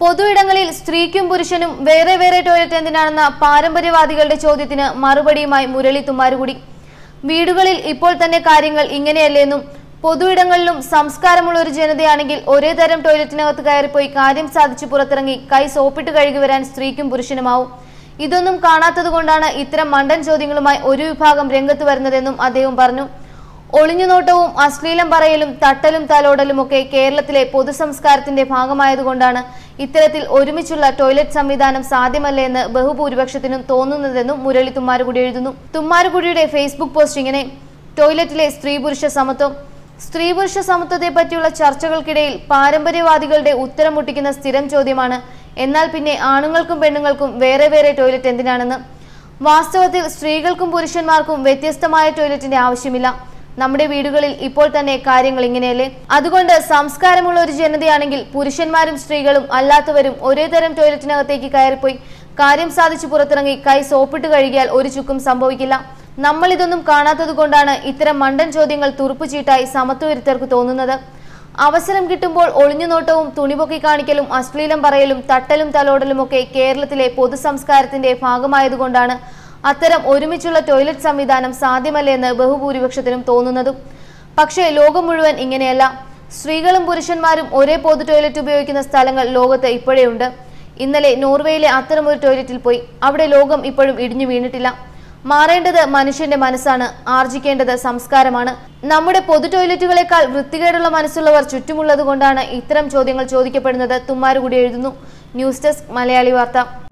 പൊതുയിടങ്ങളിൽ സ്ത്രീക്കും പുരുഷനും വേറെ വേറെ ടോയ്ലറ്റ് എന്തിനാണെന്ന പാരമ്പര്യവാദികളുടെ ചോദ്യത്തിന് മറുപടിയുമായി മുരളി തുമ്മാരുകുടി വീടുകളിൽ ഇപ്പോൾ തന്നെ കാര്യങ്ങൾ ഇങ്ങനെയല്ലേന്നും പൊതുയിടങ്ങളിലും സംസ്കാരമുള്ള ഒരു ജനതയാണെങ്കിൽ ഒരേ തരം ടോയ്ലറ്റിനകത്ത് കയറിപ്പോയി കാര്യം സാധിച്ചു പുറത്തിറങ്ങി കൈ സോപ്പിട്ട് കഴുകി വരാൻ സ്ത്രീക്കും പുരുഷനുമാവും. ഇതൊന്നും കാണാത്തതുകൊണ്ടാണ് ഇത്തരം മണ്ടൻ ചോദ്യങ്ങളുമായി ഒരു വിഭാഗം രംഗത്ത് വരുന്നതെന്നും അദ്ദേഹം പറഞ്ഞു. ഒളിഞ്ഞുനോട്ടവും അശ്ലീലം പറയലും തട്ടലും തലോടലും ഒക്കെ കേരളത്തിലെ പൊതുസംസ്കാരത്തിന്റെ ഭാഗമായതുകൊണ്ടാണ് ഇത്തരത്തിൽ ഒരുമിച്ചുള്ള ടോയ്ലറ്റ് സംവിധാനം സാധ്യമല്ല എന്ന് ബഹുഭൂരിപക്ഷത്തിനും തോന്നുന്നതെന്നും മുരളി തുമ്മാരുകുടി എഴുതുന്നു. തുമ്മാരുകുടിയുടെ ഫേസ്ബുക്ക് പോസ്റ്റ് ഇങ്ങനെ ടോയ്ലറ്റിലെ സ്ത്രീ പുരുഷ സമത്വം. സ്ത്രീ പുരുഷ സമത്വത്തെ പറ്റിയുള്ള ചർച്ചകൾക്കിടയിൽ പാരമ്പര്യവാദികളുടെ ഉത്തരം മുട്ടിക്കുന്ന സ്ഥിരം ചോദ്യമാണ്. എന്നാൽ പിന്നെ ആണുങ്ങൾക്കും പെണ്ണുങ്ങൾക്കും വേറെ വേറെ ടോയ്ലറ്റ് എന്തിനാണെന്ന്? വാസ്തവത്തിൽ സ്ത്രീകൾക്കും പുരുഷന്മാർക്കും വ്യത്യസ്തമായ ടോയ്ലറ്റിന്റെ ആവശ്യമില്ല. നമ്മുടെ വീടുകളിൽ ഇപ്പോൾ തന്നെ കാര്യങ്ങൾ ഇങ്ങനെയല്ലേ? അതുകൊണ്ട് സംസ്കാരമുള്ള ഒരു ജനതയാണെങ്കിൽ പുരുഷന്മാരും സ്ത്രീകളും അല്ലാത്തവരും ഒരേ തരം ടോയ്ലറ്റിനകത്തേക്ക് കയറിപ്പോയി കാര്യം സാധിച്ചു പുറത്തിറങ്ങി കൈ സോപ്പിട്ട് കഴുകിയാൽ ഒരു ചുക്കും സംഭവിക്കില്ല. നമ്മൾ ഇതൊന്നും കാണാത്തത് കൊണ്ടാണ് ഇത്തരം മണ്ടൻ ചോദ്യങ്ങൾ തുറുപ്പുചീട്ടായി സമത്വവിരുദ്ധർക്ക് തോന്നുന്നത്. അവസരം കിട്ടുമ്പോൾ ഒളിഞ്ഞുനോട്ടവും തുണിപൊക്കി കാണിക്കലും അശ്ലീലം പറയലും തട്ടലും തലോടലും ഒക്കെ കേരളത്തിലെ പൊതുസംസ്കാരത്തിന്റെ ഭാഗമായതുകൊണ്ടാണ് അത്തരം ഒരുമിച്ചുള്ള ടോയ്ലറ്റ് സംവിധാനം സാധ്യമല്ലെന്ന് ബഹുഭൂരിപക്ഷത്തിനും തോന്നുന്നതും. പക്ഷേ ലോകം മുഴുവൻ ഇങ്ങനെയല്ല. സ്ത്രീകളും പുരുഷന്മാരും ഒരേ പൊതു ടോയ്ലറ്റ് ഉപയോഗിക്കുന്ന സ്ഥലങ്ങൾ ലോകത്ത് ഇപ്പോഴേ ഉണ്ട്. ഇന്നലെ നോർവേയിലെ അത്തരം ഒരു ടോയ്ലറ്റിൽ പോയി. അവിടെ ലോകം ഇപ്പോഴും ഇടിഞ്ഞു വീണിട്ടില്ല. മാറേണ്ടത് മനുഷ്യന്റെ മനസ്സാണ്. ആർജിക്കേണ്ടത് സംസ്കാരമാണ്. നമ്മുടെ പൊതു ടോയ്ലറ്റുകളെക്കാൾ വൃത്തികേടുള്ള മനസ്സുള്ളവർ ചുറ്റുമുള്ളത് കൊണ്ടാണ് ഇത്തരം ചോദ്യങ്ങൾ ചോദിക്കപ്പെടുന്നത്. തുമ്മാരുകൂടി എഴുതുന്നു. ന്യൂസ് ഡെസ്ക് മലയാളി വാർത്ത.